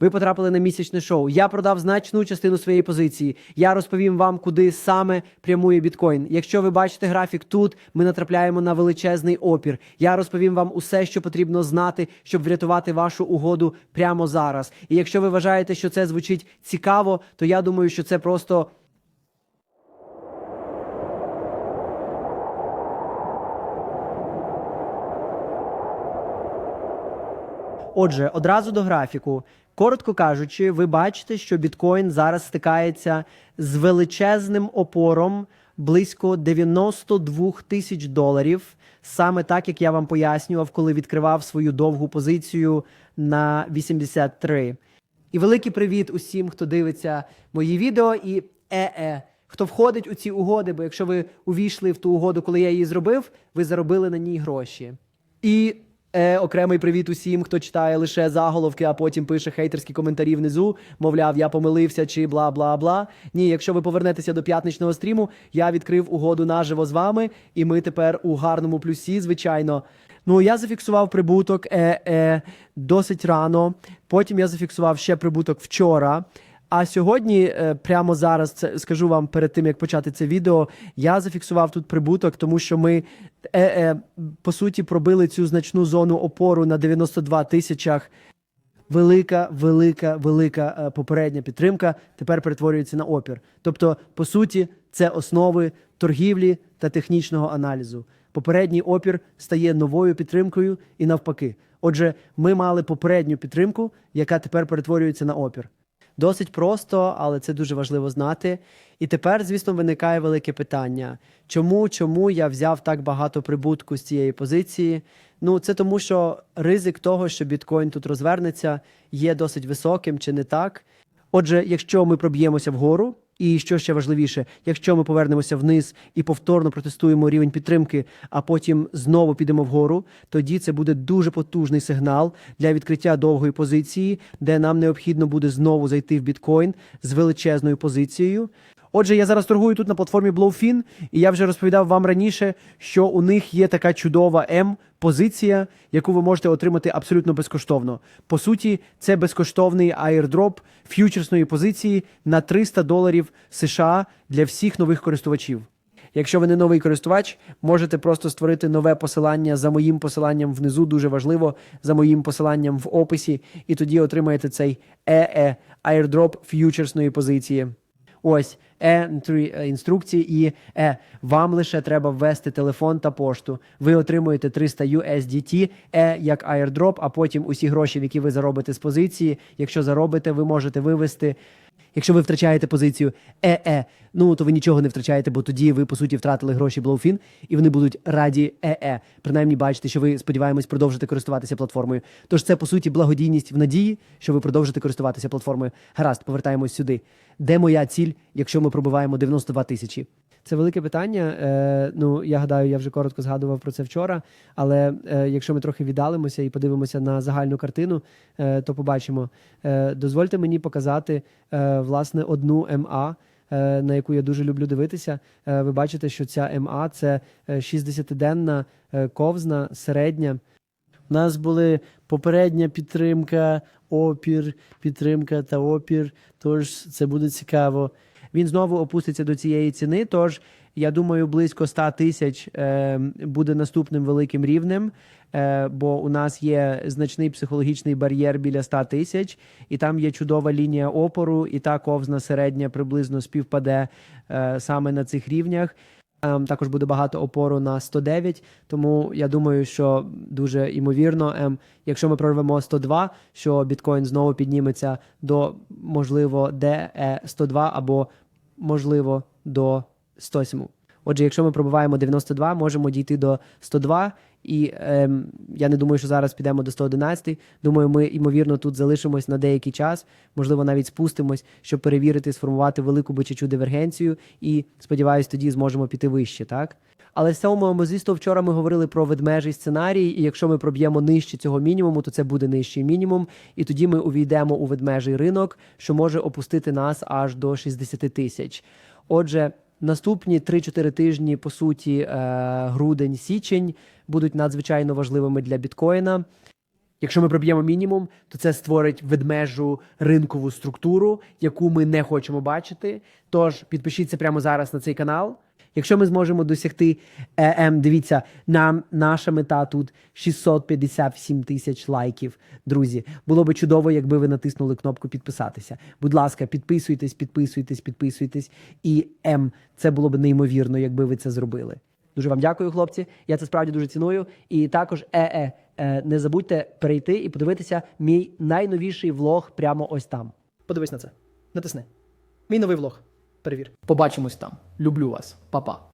Ви потрапили на місячне шоу. Я продав значну частину своєї позиції. Я розповім вам, куди саме прямує біткоін. Якщо ви бачите графік тут, ми натрапляємо на величезний опір. Я розповім вам усе, що потрібно знати, щоб врятувати вашу угоду прямо зараз. І якщо ви вважаєте, що це звучить цікаво, то я думаю, що це просто. Отже, одразу до графіку. Коротко кажучи, ви бачите, що біткоін зараз стикається з величезним опором близько 92 тисяч доларів. Саме так, як я вам пояснював, коли відкривав свою довгу позицію на 83. І великий привіт усім, хто дивиться мої відео. І е-е, хто входить у ці угоди, бо якщо ви увійшли в ту угоду, коли я її зробив, ви заробили на ній гроші. І е, окремий привіт усім, хто читає лише заголовки, а потім пише хейтерські коментарі внизу. Мовляв, я помилився чи бла бла бла. Ні, якщо ви повернетеся до п'ятничного стріму, я відкрив угоду наживо з вами, і ми тепер у гарному плюсі, звичайно. Ну, я зафіксував прибуток е, е, досить рано. Потім я зафіксував ще прибуток вчора. А сьогодні, е, прямо зараз, це скажу вам перед тим, як почати це відео, я зафіксував тут прибуток, тому що ми е, е, по суті пробили цю значну зону опору на 92 тисячах. Велика, велика, велика е, попередня підтримка тепер перетворюється на опір. Тобто, по суті, це основи торгівлі та технічного аналізу. Попередній опір стає новою підтримкою і навпаки. Отже, ми мали попередню підтримку, яка тепер перетворюється на опір. Досить просто, але це дуже важливо знати. І тепер, звісно, виникає велике питання: чому, чому я взяв так багато прибутку з цієї позиції? Ну, це тому, що ризик того, що біткоін тут розвернеться, є досить високим, чи не так. Отже, якщо ми проб'ємося вгору, і що ще важливіше, якщо ми повернемося вниз і повторно протестуємо рівень підтримки, а потім знову підемо вгору, тоді це буде дуже потужний сигнал для відкриття довгої позиції, де нам необхідно буде знову зайти в біткоін з величезною позицією. Отже, я зараз торгую тут на платформі Blowfin, і я вже розповідав вам раніше, що у них є така чудова М позиція, яку ви можете отримати абсолютно безкоштовно. По суті, це безкоштовний аірдроп ф'ючерсної позиції на 300 доларів США для всіх нових користувачів. Якщо ви не новий користувач, можете просто створити нове посилання за моїм посиланням внизу, дуже важливо, за моїм посиланням в описі, і тоді отримаєте цей EE airdrop ф'ючерсної позиції. Ось Е3 інструкції, і Е. Вам лише треба ввести телефон та пошту. Ви отримуєте 300 USDT, Е як airdrop, а потім усі гроші, які ви заробите з позиції. Якщо заробите, ви можете вивести. Якщо ви втрачаєте позицію ЕЕ, ну то ви нічого не втрачаєте, бо тоді ви по суті втратили гроші Blowfin, і вони будуть раді ЕЕ. Принаймні бачите, що ви сподіваємось продовжити користуватися платформою. Тож це по суті благодійність в надії, що ви продовжите користуватися платформою. Гаразд, повертаємось сюди. Де моя ціль, якщо ми пробиваємо 92 тисячі? Це велике питання. Е, ну я гадаю, я вже коротко згадував про це вчора. Але е, якщо ми трохи віддалимося і подивимося на загальну картину, е, то побачимо. Е, дозвольте мені показати е, власне одну МА. е, На яку я дуже люблю дивитися, Е, ви бачите, що ця МА це е, 60-денна е, ковзна середня. У нас були попередня підтримка, опір, підтримка та опір. Тож це буде цікаво. Він знову опуститься до цієї ціни. Тож я думаю, близько 100 тисяч е, буде наступним великим рівнем. Е, бо у нас є значний психологічний бар'єр біля 100 тисяч, і там є чудова лінія опору, і та ковзна середня приблизно співпаде е, саме на цих рівнях. Ем, також буде багато опору на 109, тому я думаю, що дуже імовірно, ем, якщо ми прорвемо 102, що біткоін знову підніметься до можливо де 102 або можливо до 107. Отже, якщо ми пробиваємо 92, можемо дійти до 102, і ем, я не думаю, що зараз підемо до 111. Думаю, ми ймовірно тут залишимось на деякий час, можливо, навіть спустимось, щоб перевірити, сформувати велику бичачу дивергенцію, і сподіваюсь, тоді зможемо піти вище, так? Але з цього моєму вчора ми говорили про ведмежий сценарій, і якщо ми проб'ємо нижче цього мінімуму, то це буде нижчий мінімум, і тоді ми увійдемо у ведмежий ринок, що може опустити нас аж до 60 тисяч. Отже, наступні 3-4 тижні, по суті, е, грудень, січень будуть надзвичайно важливими для біткоїна. Якщо ми проб'ємо мінімум, то це створить ведмежу ринкову структуру, яку ми не хочемо бачити. Тож підпишіться прямо зараз на цей канал. Якщо ми зможемо досягти ЕМ, дивіться, нам наша мета тут 657 тисяч лайків. Друзі, було би чудово, якби ви натиснули кнопку підписатися. Будь ласка, підписуйтесь, підписуйтесь, підписуйтесь. І М, це було б неймовірно, якби ви це зробили. Дуже вам дякую, хлопці. Я це справді дуже ціную. І також е-е, е, не забудьте перейти і подивитися мій найновіший влог прямо ось там. Подивись на це. Натисни. Мій новий влог. Перевір. Побачимось там. Люблю вас. Па-па.